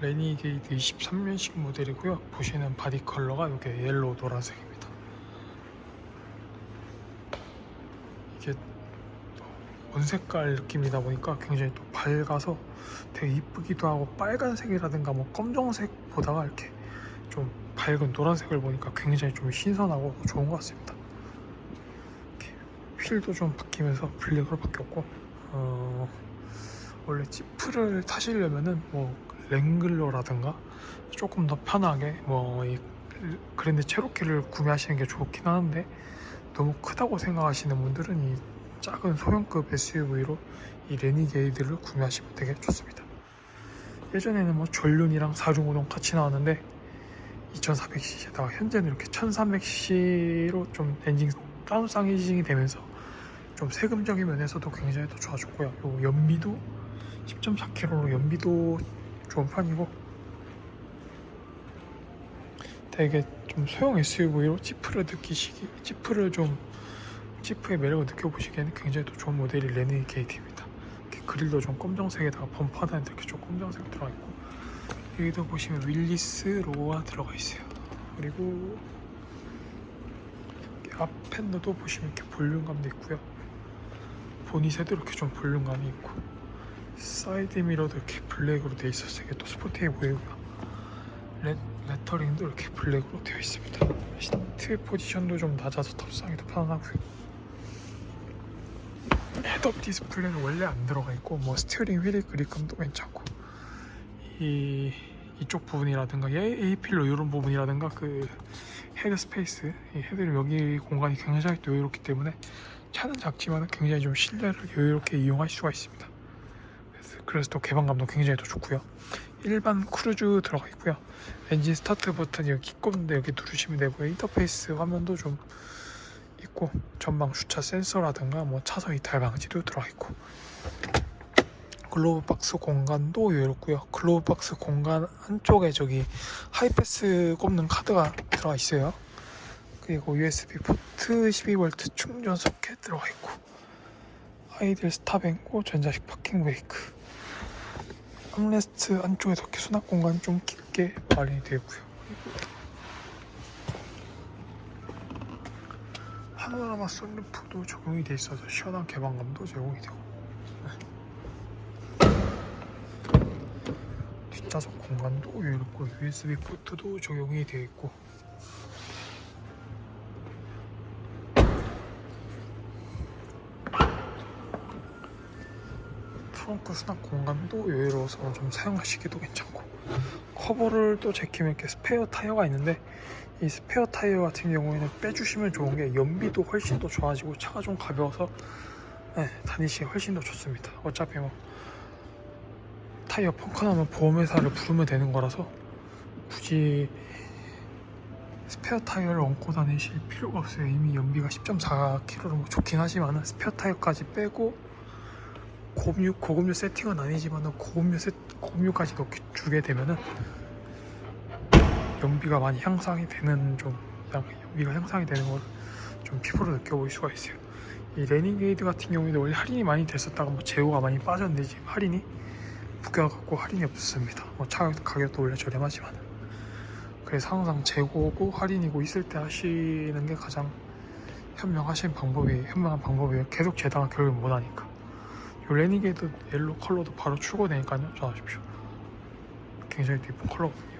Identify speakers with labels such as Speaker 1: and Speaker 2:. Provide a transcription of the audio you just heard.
Speaker 1: 레니게이드 23년식 모델이고요. 보시는 바디 컬러가 이게 옐로우 노란색입니다. 이게 원색깔 느낌이다 보니까 굉장히 또 밝아서 되게 이쁘기도 하고 빨간색이라든가 뭐 검정색보다가 이렇게 좀 밝은 노란색을 보니까 굉장히 좀 신선하고 좋은 것 같습니다. 이렇게 휠도 좀 바뀌면서 블랙으로 바뀌었고 어, 원래 지프를 타시려면은 뭐 랭글러라든가 조금 더 편하게 뭐 이 그랜드 체로키를 구매하시는 게 좋긴 하는데 너무 크다고 생각하시는 분들은 이 작은 소형급 SUV로 이 레니게이드를 구매하시면 되게 좋습니다. 예전에는 뭐 전륜이랑 4중구동 같이 나왔는데 2400cc에다가 현재는 이렇게 1300cc로 좀 엔진 다운상이징이 되면서 좀 세금적인 면에서도 굉장히 더 좋아졌고요. 요 연비도 10.4km로 연비도 좋은 편이고 되게 좀 소형 SUV로 지프를 느끼시기 지프를 좀 지프의 매력을 느껴보시기에는 굉장히 또 좋은 모델이 레니 게이트입니다. 이렇게 그릴도 좀 검정색에다가 범퍼 하나에 이렇게 좀 검정색 들어가 있고 여기도 보시면 윌리스 로고가 들어가 있어요. 그리고 앞 팬더도 보시면 이렇게 볼륨감도 있고요. 보닛에도 이렇게 좀 볼륨감이 있고 사이드 미러도 이렇게 블랙으로 되어 있어서 이게 또 스포티해 보이고요. 레, 레터링도 이렇게 블랙으로 되어 있습니다. 시트 포지션도 좀 낮아서 탑승하기도 편하고요. 헤드업 디스플레이는 원래 안 들어가 있고 뭐 스티어링 휠의 그립감도 괜찮고 이 이쪽 부분이라든가 얘 A필러 이런 부분이라든가 그 헤드 스페이스 이 헤드룸 여기 공간이 굉장히 또 여유롭기 때문에 차는 작지만 굉장히 좀 실내를 여유롭게 이용할 수가 있습니다. 그래서, 또 개방감도 굉장히 더 좋고요. 일반 크루즈 들어가 있고요. 엔진 스타트 버튼 여기 있건데 여기 누르시면 되고요. 인터페이스 화면도 좀 있고 전방 주차 센서라든가 뭐 차선 이탈 방지도 들어가 있고 글로브 박스 공간도 여유롭고요. 글로브 박스 공간 안쪽에 저기 하이패스 꼽는 카드가 들어가 있어요. 그리고 USB 포트 12V 충전 소켓 들어가 있고 아이들 스탑앤고 전자식 파킹 브레이크 암레스트 안쪽에도 이렇게 수납 공간 좀 깊게 마련이 되어 있고요. 파노라마 선루프도 적용이 돼 있어서 시원한 개방감도 제공이 되고 뒷좌석 공간도 여유롭고 USB 포트도 적용이 되어 있고 트렁크 수납 공간도 여유로워서 좀 사용하시기도 괜찮고 커버를 또 제키면 이렇게 스페어 타이어가 있는데 이 스페어 타이어 같은 경우에는 빼주시면 좋은 게 연비도 훨씬 더 좋아지고 차가 좀 가벼워서 네, 다니시기 훨씬 더 좋습니다. 어차피 뭐 타이어 펑크 나면 보험회사를 부르면 되는 거라서 굳이 스페어 타이어를 얹고 다니실 필요가 없어요. 이미 연비가 10.4km로 뭐 좋긴 하지만 스페어 타이어까지 빼고 고급류 고급류 세팅은 아니지만 고급류 세, 고급류까지 넣게 주게 되면은 연비가 많이 향상이 되는 좀 양- 연비가 향상이 되는 걸 좀 피부로 느껴볼 수가 있어요. 이 레니게이드 같은 경우에도 원래 할인이 많이 됐었다가 뭐 재고가 많이 빠졌는데 지금 할인이 묶여갖고 할인이 없습니다. 뭐 차 가격도 원래 저렴하지만 그래서 항상 재고고 할인이고 있을 때 하시는 게 가장 현명하신 방법이 현명한 방법이에요. 계속 재다가 결국 못 하니까. 이 레니게이드 옐로 컬러도 바로 출고되니까요. 전하십시오. 굉장히 또 이쁜 컬러거든요.